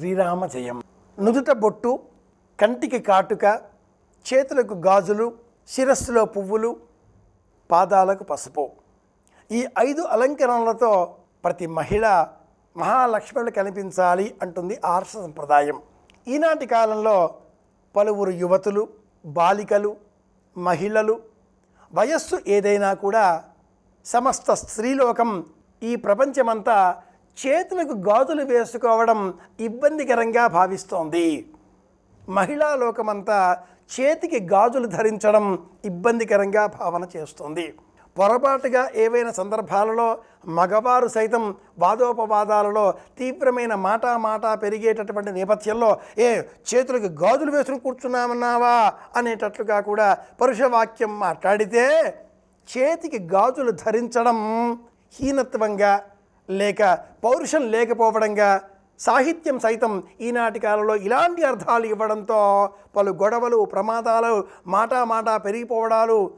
శ్రీరామ జయం నుదుట బొట్టు కంటికి కాటుక చేతులకు గాజులు శిరస్సులో పువ్వులు పాదాలకు పసుపు. ఈ ఐదు అలంకరణలతో ప్రతి మహిళ మహాలక్ష్మణులు కనిపించాలి అంటుంది ఆర్ష సంప్రదాయం. ఈనాటి కాలంలో పలువురు యువతులు బాలికలు మహిళలు వయస్సు ఏదైనా కూడా సమస్త స్త్రీలోకం ఈ ప్రపంచమంతా చేతులకు గాజులు వేసుకోవడం ఇబ్బందికరంగా భావిస్తోంది. మహిళా లోకమంతా చేతికి గాజులు ధరించడం ఇబ్బందికరంగా భావన చేస్తుంది. పొరపాటుగా ఏవైనా సందర్భాలలో మగవారు సైతం వాదోపవాదాలలో తీవ్రమైన మాటా మాటా పెరిగేటటువంటి నేపథ్యంలో ఏ చేతులకు గాజులు వేసుకుని కూర్చున్నామన్నావా? అనేటట్లుగా కూడా పరుషవాక్యం మాట్లాడితే చేతికి గాజులు ధరించడం హీనత్వంగా లేక పౌరుషం లేకపోవడంగా సాహిత్యం సైతం ఈనాటి కాలంలో ఇలాంటి అర్థాలు ఇవ్వడంతో పలు గొడవలు ప్రమాదాలు మాటా మాటా పెరిగిపోవడాలు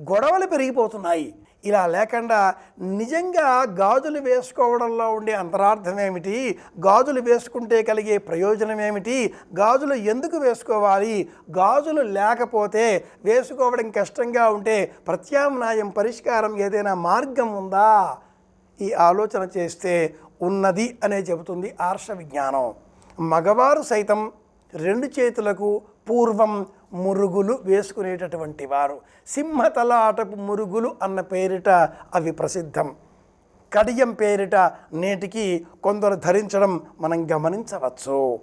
గొడవలు పెరిగిపోతున్నాయి. ఇలా లేకుండా నిజంగా గాజులు వేసుకోవడంలో ఉండే అంతరార్థం ఏమిటి? గాజులు వేసుకుంటే కలిగే ప్రయోజనం ఏమిటి? గాజులు ఎందుకు వేసుకోవాలి? గాజులు లేకపోతే వేసుకోవడం కష్టంగా ఉంటే ప్రత్యామ్నాయం పరిష్కారం ఏదైనా మార్గం ఉందా? ఈ ఆలోచన చేస్తే ఉన్నది అనే చెబుతుంది ఆర్ష విజ్ఞానం. మగవారు సైతం రెండు చేతులకు పూర్వం మురుగులు వేసుకునేటటువంటి వారు. సింహతలాటపు మురుగులు అన్న పేరిట అవి ప్రసిద్ధం. కడియం పేరిట నేటికి కొందరు ధరించడం మనం గమనించవచ్చు.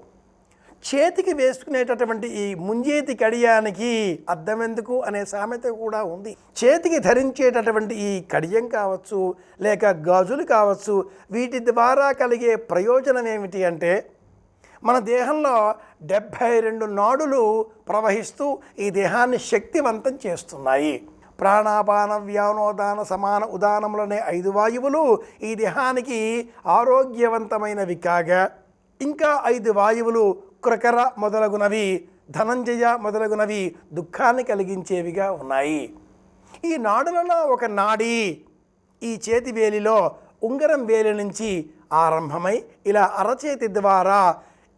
చేతికి వేసుకునేటటువంటి ఈ ముంజేతి కడియానికి అద్దం ఎందుకు అనే సామెత కూడా ఉంది. చేతికి ధరించేటటువంటి ఈ కడియం కావచ్చు లేక గాజులు కావచ్చు వీటి ద్వారా కలిగే ప్రయోజనం ఏమిటి అంటే మన దేహంలో డెబ్భై రెండు నాడులు ప్రవహిస్తూ ఈ దేహాన్ని శక్తివంతం చేస్తున్నాయి. ప్రాణాపాన వ్యానోదాన సమాన ఉదానములనే ఐదు వాయువులు ఈ దేహానికి ఆరోగ్యవంతమైనవి కాగా ఇంకా ఐదు వాయువులు కృకర మొదలగునవి ధనంజయ మొదలగునవి దుఃఖాన్ని కలిగించేవిగా ఉన్నాయి. ఈ నాడులలో ఒక నాడి ఈ చేతి వేలిలో ఉంగరం వేలి నుంచి ఆరంభమై ఇలా అరచేతి ద్వారా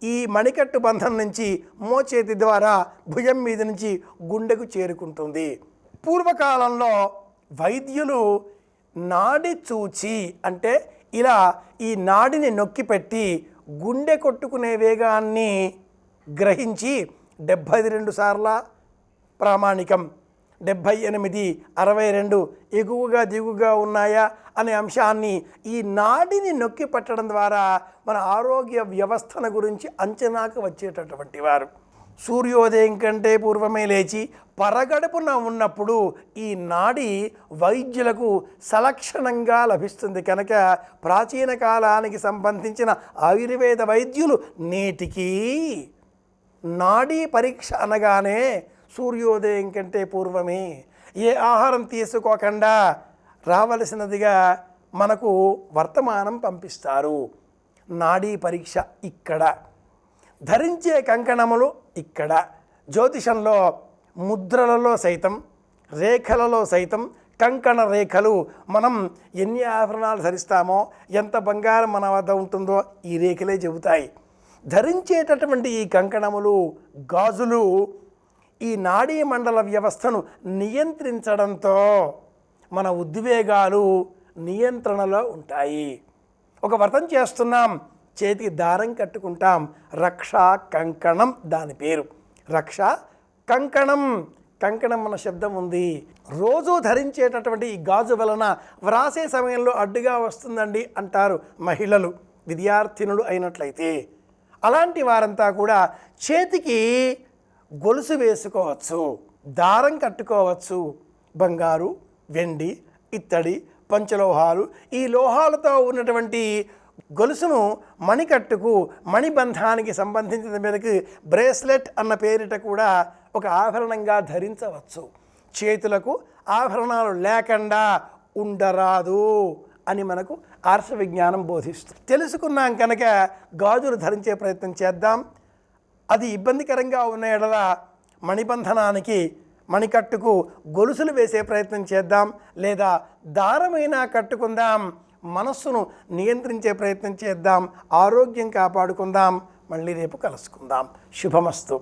ఈ మణికట్టు బంధం నుంచి మోచేతి ద్వారా భుజం మీద నుంచి గుండెకు చేరుకుంటుంది. పూర్వకాలంలో వైద్యులు నాడి చూచి అంటే ఇలా ఈ నాడిని నొక్కిపెట్టి గుండె కొట్టుకునే వేగాన్ని గ్రహించి డెబ్భై రెండు సార్ల ప్రామాణికం. డెబ్భై ఎనిమిది అరవై రెండు ఎగువగా దిగుగా ఉన్నాయా అనే అంశాన్ని ఈ నాడిని నొక్కి పెట్టడం ద్వారా మన ఆరోగ్య వ్యవస్థను గురించి అంచనాకు వచ్చేటటువంటి వారు. సూర్యోదయం కంటే పూర్వమే లేచి పరగడుపున ఉన్నప్పుడు ఈ నాడి వైద్యులకు సలక్షణంగా లభిస్తుంది కనుక ప్రాచీన కాలానికి సంబంధించిన ఆయుర్వేద వైద్యులు నేటికి నాడీ పరీక్ష అనగానే సూర్యోదయం కంటే పూర్వమే. ఏ ఆహారం తీసుకోకుండా రావలసినదిగా మనకు వర్తమానం పంపిస్తారు. నాడీ పరీక్ష ఇక్కడ. ధరించే కంకణములు ఇక్కడ. జ్యోతిషంలో ముద్రలలో సైతం రేఖలలో సైతం కంకణ రేఖలు మనం ఎన్ని ఆభరణాలు ధరిస్తామో ఎంత బంగారం మన వద్ద ఉంటుందో ఈ రేఖలే చెబుతాయి. ధరించేటటువంటి ఈ కంకణములు గాజులు ఈ నాడీ మండల వ్యవస్థను నియంత్రించడంతో మన ఉద్వేగాలు నియంత్రణలో ఉంటాయి. ఒక వ్రతం చేస్తున్నాం చేతికి దారం కట్టుకుంటాం. రక్షా కంకణం దాని పేరు. రక్ష కంకణం. కంకణం అన్న శబ్దం ఉంది. రోజు ధరించేటటువంటి ఈ గాజు వలన వ్రాసే సమయంలో అడ్డుగా వస్తుందండి అంటారు మహిళలు విద్యార్థినులు అయినట్లయితే. అలాంటి వారంతా కూడా చేతికి గొలుసు వేసుకోవచ్చు దారం కట్టుకోవచ్చు. బంగారు వెండి ఇత్తడి పంచలోహాలు ఈ లోహాలతో ఉన్నటువంటి గొలుసును మణికట్టుకు మణిబంధానికి సంబంధించిన మేరకు బ్రేస్లెట్ అన్న పేరిట కూడా ఒక ఆభరణంగా ధరించవచ్చు. చేతులకు ఆభరణాలు లేకుండా ఉండరాదు అని మనకు ఆర్ష విజ్ఞానం బోధిస్తుంది. తెలుసుకున్నాం కనుక గాజులు ధరించే ప్రయత్నం చేద్దాం. అది ఇబ్బందికరంగా ఉన్న ఎడల మణిబంధనానికి మణికట్టుకు గొలుసులు వేసే ప్రయత్నం చేద్దాం. లేదా దారమైనా కట్టుకుందాం. మనస్సును నియంత్రించే ప్రయత్నం చేద్దాం ఆరోగ్యం కాపాడుకుందాం. మళ్ళీ రేపు కలుసుకుందాం. శుభమస్తు.